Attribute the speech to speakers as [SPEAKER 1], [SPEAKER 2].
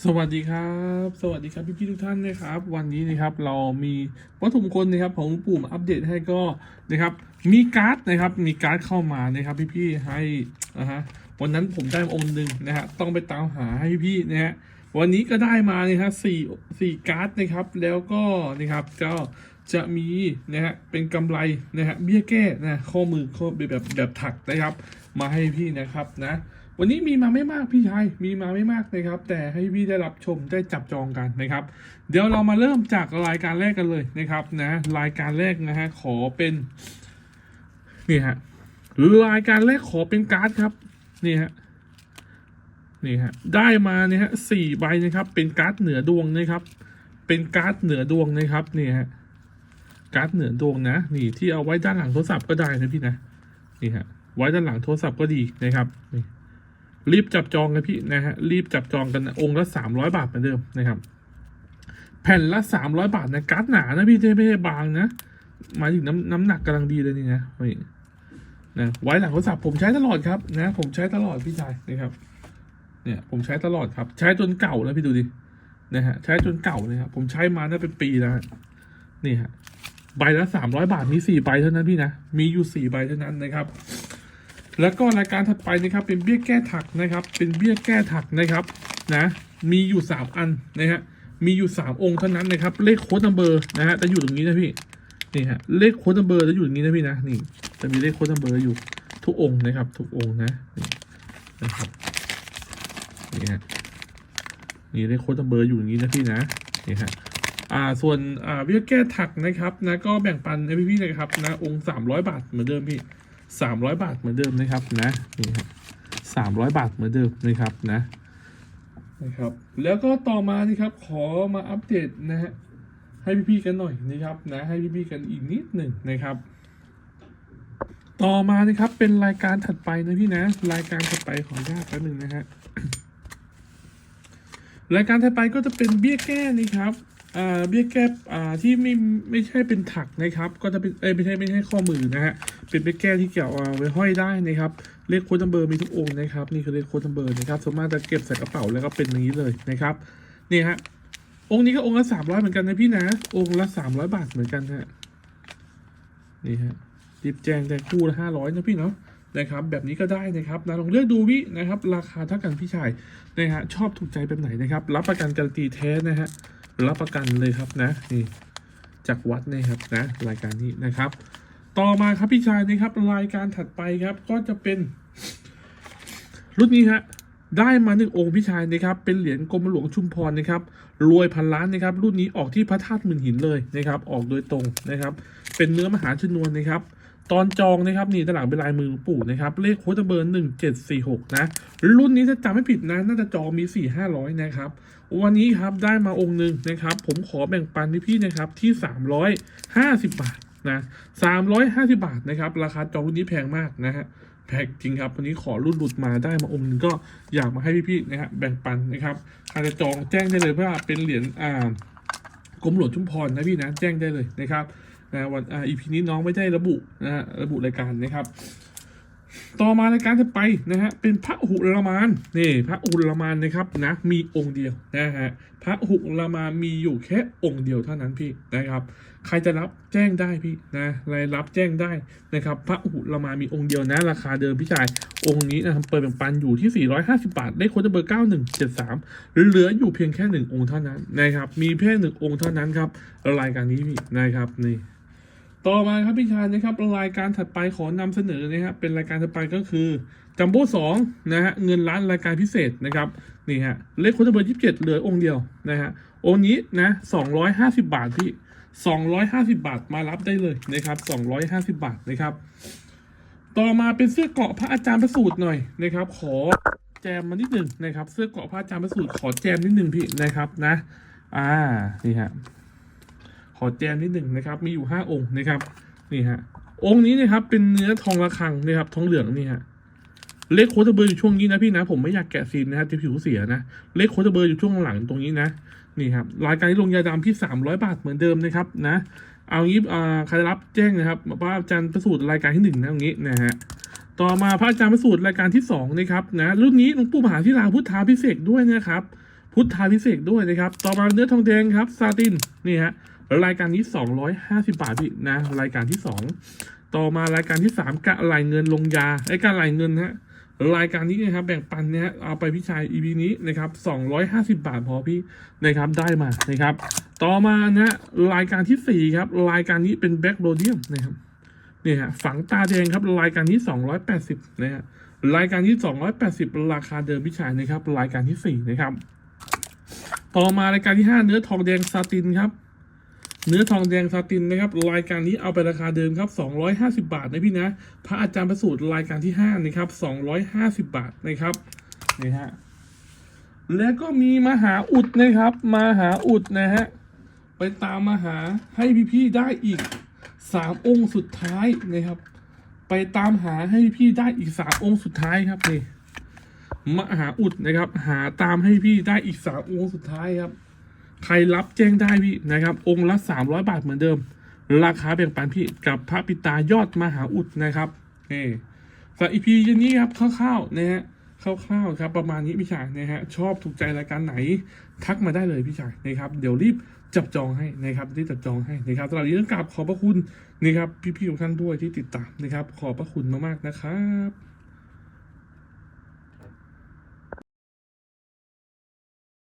[SPEAKER 1] สวัสดีครับ สวัสดีครับพี่พี่ๆทุกท่านนะครับ วันนี้นะครับเรามีวัตถุมงคลนะครับของปู่มาอัปเดตให้ก็นะครับมีการ์ดนะครับมีการ์ดเข้ามานะครับ พี่พี่ๆให้นะฮะวันนั้นผมได้องค์หนึ่งนะฮะต้องไปตามหาให้พี่นะฮะวันนี้ก็ได้มานะฮะสี่สี่การ์ดนะครับ แล้วก็นะครับก็จะมีนะฮะเป็นกำไรนะฮะเบี้ยแก้นะข้อมือข้อแบบแบบถักนะครับ มาให้พี่นะครับนะ วันนี้มีมาไม่มากพี่ชาย มีมาไม่มากนะครับ แต่ให้พี่ได้รับชมได้จับจองกันนะครับ เดี๋ยวเรามาเริ่มจากรายการแรกกันเลยนะครับนะรายการแรกนะฮะขอเป็นนี่ฮะรายการแรกขอเป็นการ์ดครับนี่ฮะนี่ฮะได้มาเนี่ยฮะสี่ใบนะครับ เป็นการ์ดเหนือดวงนะครับ เป็นการ์ดเหนือดวงนะครับนี่ฮะการ์ดเหนือดวงนะ นี่ที่เอาไว้ด้านหลังโทรศัพท์ก็ได้นะพี่นะนี่ฮะไว้ด้านหลังโทรศัพท์ก็ดีนะครับนี่ รีบจับจองกันพี่นะฮะรีบจับจองกันนะองค์ละสามร้อยบาทเหมือนเดิมนะครับ แผ่นละสามร้อยบาทนะการ์ดหนานะพี่ไม่ใช่บางนะหมายถึงน้ำน้ำหนักกำลังดีเลยนี่นะนี่นะไว้หลังโทรศัพท์ผมใช้ตลอดครับนะ ผมใช้ตลอดพี่ชายนะครับ เนี่ยผมใช้ตลอดครับ ใช้จนเก่าแล้วพี่ดูดินะฮะใช้จนเก่าเลยครับผมใช้มาน่าเป็นปีแล้วนี่ฮะใบละสามร้อยบาทมีสี่ใบเท่านั้นพี่นะมีอยู่สี่ใบเท่านั้นนะครับ แล้วก็รายการถัดไปนะครับเป็นเบี้ยแก้ถักนะครับ เป็นเบี้ยแก้ถักนะครับนะมีอยู่สามอันนะฮะมีอยู่สามองค์เท่านั้นนะครับ เลขโค้ดนัมเบอร์นะฮะจะอยู่ตรงนี้นะพี่นี่ฮะเลขโค้ดนัมเบอร์จะอยู่ตรงนี้นะพี่นะนี่จะมีเลขโค้ดนัมเบอร์อยู่ทุกองค์นะครับ ทุกองค์นะนี่นะครับนี่ฮะนี่เลขโค้ดนัมเบอร์อยู่อย่างนี้นะพี่นะนี่ฮะอ่าส่วนอ่าเบี้ยแก้ถักนะครับนะก็แบ่งปันให้พี่ๆนะครับนะองค์สามร้อยบาทเหมือนเดิมพี่ สามร้อยบาทเหมือนเดิมนะครับนะนี่ครับสามร้อยบาทเหมือนเดิมนะครับนะนะครับแล้วก็ต่อมานี่ครับขอมาอัปเดตนะฮะให้พี่ๆกันหน่อยนะครับนะให้พี่ๆกันอีกนิดหนึ่งนะครับ ต่อมานะครับเป็นรายการถัดไปนะพี่นะรายการถัดไปขออนุญาตแป๊บหนึ่งนะฮะรายการถัดไปก็จะเป็นเบี้ยแก้นะครับ เบี้ยแก้อ่าที่ไม่ไม่ใช่เป็นถักนะครับ ก็จะเป็นเอ้ไม่ใช่ไม่ใช่ข้อมือนะฮะเป็นเบี้ยแก้ที่เกี่ยวเอาไว้ห้อยได้นะครับเลขโค้ดนัมเบอร์มีทุกองค์นะครับนี่คือเลขโค้ดนัมเบอร์นะครับส่วนมากจะเก็บใส่กระเป๋าแล้วก็เป็นอย่างนี้เลยนะครับนี่ฮะองค์นี้ก็องค์ละสามร้อยเหมือนกันนะพี่นะองค์ละสามร้อยบาทเหมือนกันฮะนี่ฮะรีบแจ้งแต่คู่ละห้าร้อยนะพี่เนาะ นะครับแบบนี้ก็ได้นะครับนะลองเลือกดูวินะครับ ราคาเท่ากันพี่ชายนะฮะชอบถูกใจแบบไหนนะครับ รับประกันการันตีแท้นะฮะรับประกันเลยครับนะนี่จากวัดนะครับนะรายการนี้นะครับ ต่อมาครับพี่ชายนะครับรายการถัดไปครับก็จะเป็น รุ่นนี้ฮะได้มาหนึ่งองค์พี่ชายนะครับ เป็นเหรียญกรมหลวงชุมพรนะครับ รวยพันล้านนะครับ รุ่นนี้ออกที่พระธาตุมืนหินเลยนะครับ ออกโดยตรงนะครับ เป็นเนื้อมหาชนวนนะครับ ตอนจองนะครับนี่ตางหลังเป็นลายมือปู่นะครับเลขโค้ดเบอร์หนึ่งเจ็ดสี่หกนะรุ่นนี้ถ้าจำไม่ผิดนะน่าจะจองมีสี่ห้าร้อยนะครับวันนี้ครับได้มาองค์หนึ่งนะครับ ผมขอแบ่งปันที่พี่นะครับที่สามร้อยห้าสิบบาทนะสามร้อยห้าสิบาทนะครับ ราคาจองรุ่นนี้แพงมากนะฮะแพงจริงครับวันนี้ขอรุ่นหลุดมาได้มาองค์หนึงก็อยากมาให้พี่ๆนะฮะแบ่งปันนะครับใครจะจองแจ้งได้เลยว่าเป็นเหรียญอ่ากรมหลวงชุมพรนะพี่นะแจ้งได้เลยนะครับ นะวันอ่าอีพีนี้น้องไม่ได้ระบุนะฮะระบุรายการนะครับ ต่อมารายการถัดไปนะฮะเป็นพระหุรมานนี่พระหุรมานนะครับนะมีองค์เดียวนะฮะพระหุรมานมีอยู่แค่องค์เดียวเท่านั้นพี่นะครับ ใครจะรับแจ้งได้พี่นะรายรับแจ้งได้นะครับ พระหุรมานมีองค์เดียวนะ ราคาเดิมพี่ชายองค์นี้นะครับเปิดแบ่งปันอยู่ที่ 450 บาท ได้โค้ดเบอร์ 9173เหลืออยู่เพียงแค่หนึ่งองค์เท่านั้นนะครับ มีเพียงหนึ่งองค์เท่านั้นครับ รายการนี้พี่นะครับนี่ ต่อมาครับพี่ชายนะครับรายการถัดไปขอนำเสนอนะครับเป็นรายการถัดไปก็คือจัมโบ้สองนะฮะเงินล้านรายการพิเศษนะครับนี่ฮะเลขโค้ดเบอร์ยี่สิบเจ็ดเหลือองค์เดียวนะฮะองค์นี้นะสองร้อยห้าสิบาทพี่สองร้อยห้าสิบาทมารับได้เลยนะครับสองร้อยห้าสิบาทนะครับ ต่อมาเป็นเสื้อเกาะพระอาจารย์ประสูตรหน่อยนะครับ ขอแจมมานิดหนึ่งนะครับ เสื้อเกาะพระอาจารย์ประสูตรขอแจมนิดหนึ่งพี่นะครับนะ อ่านี่ฮะ อแจมนิดหนึ่งนะครับ มีอยู่ห้าองค์นะครับ นี่ฮะ องค์นี้นะครับเป็นเนื้อทองระฆังนะครับ ทองเหลืองนี่ฮะ เลขโคตเบอร์อยู่ช่วงนี้นะพี่นะ ผมไม่อยากแกะซีนนะครับจะผิวเสียนะ เลขโคตเบอร์อยู่ช่วงหลังตรงนี้นะ นี่ครับ รายการนี้ลงยาดำที่สามร้อยบาทเหมือนเดิมนะครับนะ เอางี้อ่าใครรับแจ้งนะครับพระอาจารย์ประสูตรรายการที่หนึ่งนะอย่างนี้นะฮะต่อมาพระอาจารย์ประสูตรรายการที่สองนะครับนะรุ่นนี้หลวงปู่มหาธิราพุทธาพิเศษด้วยนะครับ พุทธาพิเศษด้วยนะครับ ต่อมาเนื้อทองแดงครับซาตินนี่ฮะ รายการนี้ 250 บาทพี่นะ รายการที่ 2 ต่อมารายการที่ 3กะไหลเงินลงยาไอ้กะไหลเงินฮะรายการนี้นะครับแบ่งปันเนี่ยเอาไปพี่ชาย EP นี้นะครับ250 บาทพอพี่นะครับได้มานะครับ ต่อมานะรายการที่ 4 ครับ รายการนี้เป็นแบ็กโรเดียมนะครับเนี่ยฮะฝังตาแดงครับรายการที่ 280นะฮะรายการที่ 280 ราคาเดิมพี่ชายนะครับ รายการที่ 4 นะครับ ต่อมารายการที่ 5 เนื้อทองแดงซาตินครับ เนื้อทองแดงซาตินนะครับรายการนี้เอาไปราคาเดิมครับ 250 บาทนะพี่นะ พระอาจารย์ประสูตรรายการที่5นะครับ 250 บาทนะครับนี่ฮะแล้วก็มีมหาอุดนะครับมหาอุดนะฮะไปตามมาหาให้พี่ๆได้อีกสามองค์สุดท้ายนะครับ ไปตามหาให้พี่ได้อีกสามองค์สุดท้ายครับนี่มหาอุดนะครับ หาตามให้พี่ได้อีกสามองค์สุดท้ายครับ ใครรับแจ้งได้พี่นะครับ องค์ละสามร้อยบาทเหมือนเดิม ราคาแบ่งปันพี่กับพระปิตายอดมหาอุดนะครับนี่สำหรับอีพีนี้ครับคร่าวๆนะฮะคร่าวๆครับประมาณนี้พี่ชายนะฮะชอบถูกใจรายการไหน ทักมาได้เลยพี่ชายนะครับ เดี๋ยวรีบจับจองให้นะครับรีบจับจองให้นะครับสำหรับนี้ต้องกราบขอบพระคุณนะครับพี่ๆทุกท่านด้วยที่ติดตามนะครับ ขอบพระคุณมากๆนะครับ